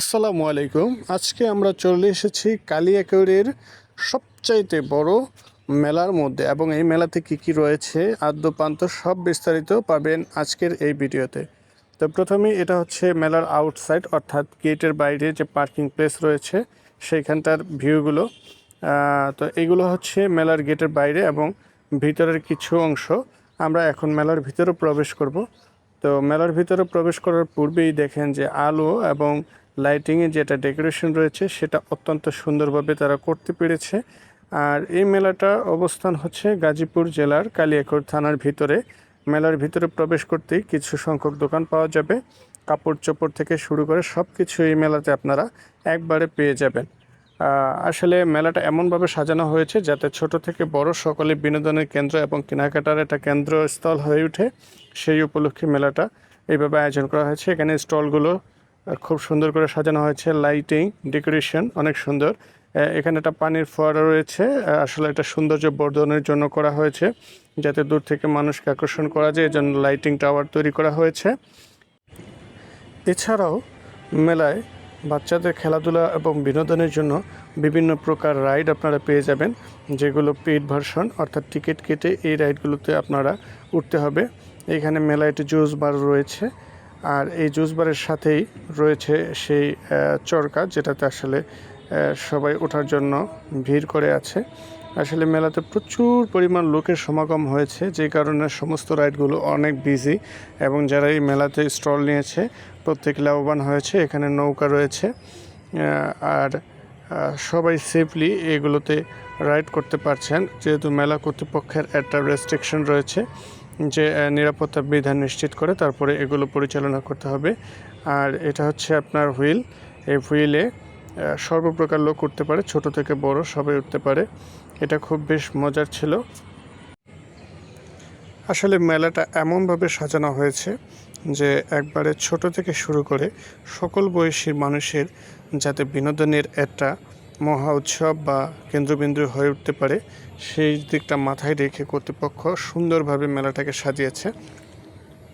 আসসালামু আলাইকুম। আজকে আমরা চলে এসেছি কালিয়াকৈরের সবচাইতে বড় মেলার মধ্যে এবং এই মেলাতে কি কি রয়েছে, আদ্যপান্ত সব বিস্তারিত পাবেন আজকের এই ভিডিওতে। তো প্রথমেই এটা হচ্ছে মেলার আউটসাইড অর্থাৎ গেটের বাইরে যে পার্কিং প্লেস রয়েছে, সেইখানটার ভিউগুলো তো এগুলো হচ্ছে মেলার গেটের বাইরে এবং ভিতরের কিছু অংশ। আমরা এখন মেলার ভিতরে প্রবেশ করব। তো মেলার ভিতরে প্রবেশ করার পূর্বেই দেখেন যে আলো এবং লাইটিংয়ে যেটা ডেকোরেশন রয়েছে, সেটা অত্যন্ত সুন্দরভাবে তারা করতে পেরেছে। আর এই মেলাটা অবস্থান হচ্ছে গাজীপুর জেলার কালিয়াকৈর থানার ভিতরে। মেলার ভিতরে প্রবেশ করতেই কিছু সংখ্যক দোকান পাওয়া যাবে। কাপড় চোপড় থেকে শুরু করে সব কিছু এই মেলাতে আপনারা একবারে পেয়ে যাবেন। আসলে মেলাটা এমনভাবে সাজানো হয়েছে যাতে ছোট থেকে বড় সকলে বিনোদনের কেন্দ্র এবং কেনাকাটার একটা কেন্দ্রস্থল হয়ে ওঠে। সেই উপলক্ষে মেলাটা এইভাবে আয়োজন করা হয়েছে। এখানে স্টলগুলো খুব সুন্দর করে সাজানো হয়েছে লাইটিং, ডেকোরেশন অনেক সুন্দর। এখানে একটা পানির ফোয়ারা রয়েছে। আসলে এটা সৌন্দর্য বর্ধনের জন্য করা হয়েছে, যাতে দূর থেকে মানুষকে আকর্ষণ করা যায়, এজন্য লাইটিং টাওয়ার তৈরি করা হয়েছে। এছাড়াও মেলায় বাচ্চাদের খেলাধুলা এবং বিনোদনের জন্য বিভিন্ন প্রকার রাইড আপনারা পেয়ে যাবেন, যেগুলো পেইড ভার্সন, অর্থাৎ টিকিট কেটে এই রাইডগুলোতে আপনারা উঠতে হবে। এখানে মেলায় একটি জুস বার রয়েছে। আর এই জুস বারের সাথেই রয়েছে সেই চরকা যেটাতে আসলে সবাই ওঠার জন্য ভিড় করে আছে। আসলে মেলাতে প্রচুর পরিমাণ লোকের সমাগম হয়েছে, যে কারণে সমস্ত রাইডগুলো অনেক বিজি এবং যারা এই মেলাতে স্টল নিয়েছে, প্রত্যেক লাভবান হয়েছে, এখানে নৌকা রয়েছে আর সবাই সেফলি এগুলোতে রাইড করতে পারছেন। যেহেতু মেলা কর্তৃপক্ষের একটা রেস্ট্রিকশন রয়েছে যে নিরাপত্তা বিধান নিশ্চিত করে তারপরে এগুলো পরিচালনা করতে হবে। আর এটা হচ্ছে আপনার হুইল। এই হুইলে সর্বপ্রকার লোক উঠতে পারে, ছোট থেকে বড়, সবাই উঠতে পারে। এটা খুব বেশ মজার ছিল। আসলে মেলাটা এমনভাবে সাজানো হয়েছে যে, একবারে ছোট থেকে শুরু করে সকল বয়সী মানুষের যাতে বিনোদনের একটা মহা উৎসব বা কেন্দ্রবিন্দু হয়ে উঠতে পারে, সেই দিকটা মাথায় রেখে কর্তৃপক্ষ সুন্দরভাবে মেলাটাকে সাজিয়েছে।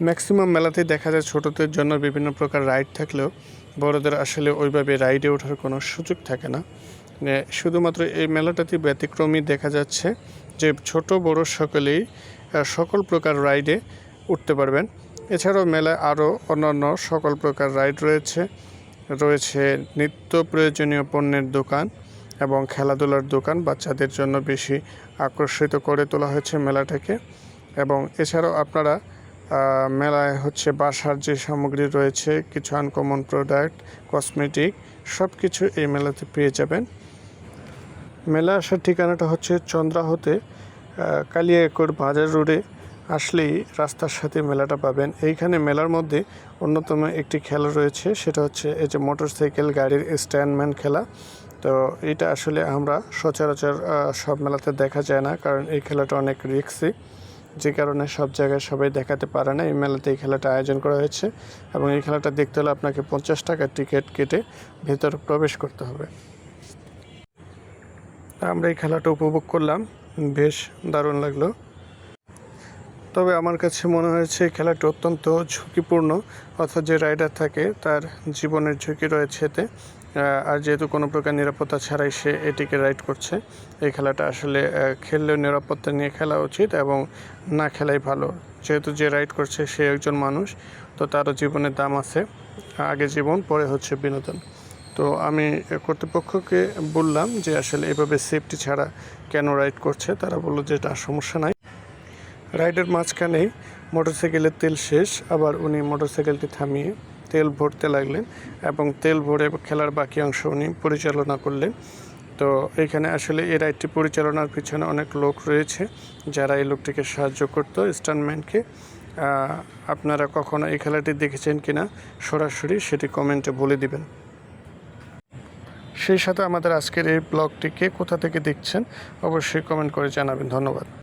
ম্যাক্সিমাম মেলাতেই দেখা যায় ছোটদের জন্য বিভিন্ন প্রকার রাইড থাকলেও বড়দের আসলে ওইভাবে রাইডে ওঠার কোনো সুযোগ থাকে না। শুধুমাত্র এই মেলাটাতে ব্যতিক্রমী দেখা যাচ্ছে যে ছোট বড় সকলেই সকল প্রকার রাইডে উঠতে পারবেন। এছাড়াও মেলায় আরও অন্যান্য সকল প্রকার রাইড রয়েছে। রয়েছে নিত্য প্রয়োজনীয় পণ্যের দোকান এবং খেলাধুলার দোকান বাচ্চাদের জন্য বেশি আকর্ষিত করে তোলা হয়েছে মেলাটাকে। এবং এছাড়াও আপনারা মেলায় হচ্ছে বাসার যে সামগ্রী রয়েছে, কিছু আনকমন প্রোডাক্ট কসমেটিক সব কিছু এই মেলাতে পেয়ে যাবেন। মেলা আসার ঠিকানাটা হচ্ছে চন্দ্রাহতে কালিয়াকৈর বাজার রোডে আসলেই রাস্তার সাথে মেলাটা পাবেন। এইখানে মেলার মধ্যে অন্যতম একটি খেলা রয়েছে, সেটা হচ্ছে এই যে মোটরসাইকেল গাড়ির স্ট্যান্ডম্যান খেলা। তো এটা আসলে আমরা সচরাচর সব মেলাতে দেখা যায় না, কারণ এই খেলাটা অনেক রিক্সি। যে কারণে সব জায়গায় সবাই দেখাতে পারে না। এই মেলাতে এই খেলাটা আয়োজন করা হয়েছে এবং এই খেলাটা দেখতে হলে আপনাকে পঞ্চাশ টাকার টিকিট কেটে ভেতরে প্রবেশ করতে হবে। আমরা এই খেলাটা উপভোগ করলাম। বেশ দারুণ লাগল। তবে আমার কাছে মনে হয়েছে খেলাটি অত্যন্ত ঝুঁকিপূর্ণ, অর্থাৎ যে রাইডার থাকে তার জীবনের ঝুঁকি রয়েছে এতে। আর যেহেতু কোনো প্রকার নিরাপত্তা ছাড়াই সে এটিকে রাইড করছে, এই খেলাটা আসলে খেললেও নিরাপত্তা নিয়ে খেলা উচিত এবং না খেলাই ভালো। যেহেতু যে রাইড করছে সে একজন মানুষ, তো তারও জীবনের দাম আছে, আগে জীবন, পরে হচ্ছে বিনোদন। তো আমি কর্তৃপক্ষকে বললাম যে আসলে এভাবে সেফটি ছাড়া কেন রাইড করছে, তারা বলল যে এটা সমস্যা নাই। রাইডের মাঝখানেই মোটরসাইকেলের তেল শেষ, আবার উনি মোটরসাইকেলটি থামিয়ে তেল ভরতে লাগলেন এবং তেল ভরে খেলার বাকি অংশ উনি পরিচালনা করলেন। তো এখানে আসলে এই রাইডটি পরিচালনার পিছনে অনেক লোক রয়েছে যারা এই লোকটিকে সাহায্য করতো স্টানম্যানকে আপনারা কখনো এই খেলাটি দেখেছেন কিনা সরাসরি সেটি কমেন্টে বলে দিবেন। সেই সাথে আমাদের আজকের এই ব্লগটিকে কোথা থেকে দেখছেন অবশ্যই কমেন্ট করে জানাবেন। ধন্যবাদ।